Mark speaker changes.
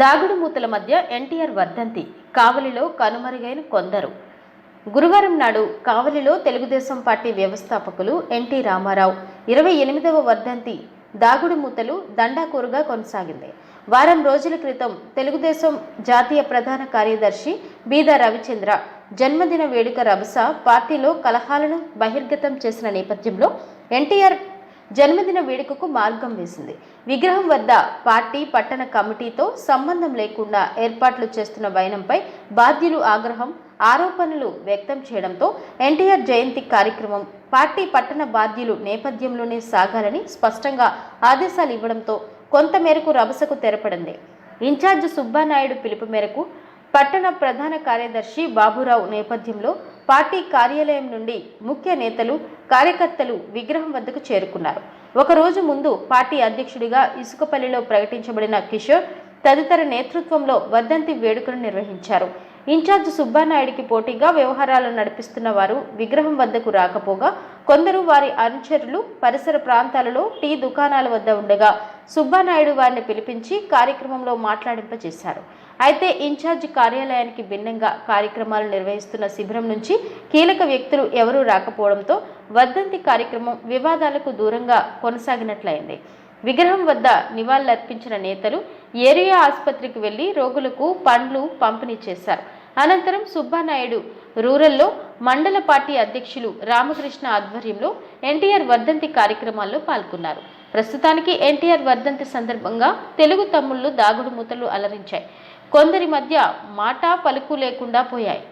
Speaker 1: దాగుడు మూతల మధ్య ఎన్టీఆర్ వర్ధంతి. కావలిలో కనుమరుగైన కొందరు. గురువారం నాడు కావలిలో తెలుగుదేశం పార్టీ వ్యవస్థాపకులు ఎన్టీ రామారావు ఇరవై ఎనిమిదవ వర్ధంతి దాగుడు మూతలు దండాకూరుగా కొనసాగింది. వారం రోజుల క్రితం తెలుగుదేశం జాతీయ ప్రధాన కార్యదర్శి బీదా రవిచంద్ర జన్మదిన వేడుక రభస పార్టీలో కలహాలను బహిర్గతం చేసిన నేపథ్యంలో ఎన్టీఆర్ జన్మదిన వేడుకకు మార్గం వేసింది. విగ్రహం వద్ద పార్టీ పట్టణ కమిటీతో సంబంధం లేకుండా ఏర్పాట్లు చేస్తున్న వైనంపై బాధ్యులు ఆగ్రహం ఆరోపణలు వ్యక్తం చేయడంతో ఎన్టీఆర్ జయంతి కార్యక్రమం పార్టీ పట్టణ బాధ్యులు నేపథ్యంలోనే సాగాలని స్పష్టంగా ఆదేశాలు ఇవ్వడంతో కొంతమేరకు రభసకు తెరపడింది. ఇన్ఛార్జ్ సుబ్బానాయుడు పిలుపు మేరకు పట్టణ ప్రధాన కార్యదర్శి బాబురావు నేపథ్యంలో పార్టీ కార్యాలయం నుండి ముఖ్య నేతలు కార్యకర్తలు విగ్రహం వద్దకు చేరుకున్నారు. ఒక రోజు ముందు పార్టీ అధ్యక్షుడిగా ఇసుకపల్లిలో ప్రకటించబడిన కిషోర్ తదితర నేతృత్వంలో వర్ధంతి వేడుకను నిర్వహించారు. ఇన్ఛార్జ్ సుబ్బానాయుడికి పోటీగా వ్యవహారాలను నడిపిస్తున్న వారు విగ్రహం వద్దకు రాకపోగా కొందరు వారి అనుచరులు పరిసర ప్రాంతాలలో టీ దుకాణాల వద్ద ఉండగా సుబ్బానాయుడు వారిని పిలిపించి కార్యక్రమంలో మాట్లాడింపజేశారు. అయితే ఇన్ఛార్జ్ కార్యాలయానికి భిన్నంగా కార్యక్రమాలు నిర్వహిస్తున్న శిబిరం నుంచి కీలక వ్యక్తులు ఎవరూ రాకపోవడంతో వర్ధంతి కార్యక్రమం వివాదాలకు దూరంగా కొనసాగినట్లయింది. విగ్రహం వద్ద నివాళులర్పించిన నేతలు ఏరియా ఆసుపత్రికి వెళ్ళి రోగులకు పండ్లు పంపిణీ చేశారు. అనంతరం సుబ్బానాయుడు రూరల్లో మండల పార్టీ అధ్యక్షులు రామకృష్ణ ఆధ్వర్యంలో ఎన్టీఆర్ వర్ధంతి కార్యక్రమాల్లో పాల్గొన్నారు. ప్రస్తుతానికి ఎన్టీఆర్ వర్ధంతి సందర్భంగా తెలుగు తమ్ముళ్ళు దాగుడు మూతలు అలరించాయి. కొందరి మధ్య మాట పలుకు లేకుండా పోయాయి.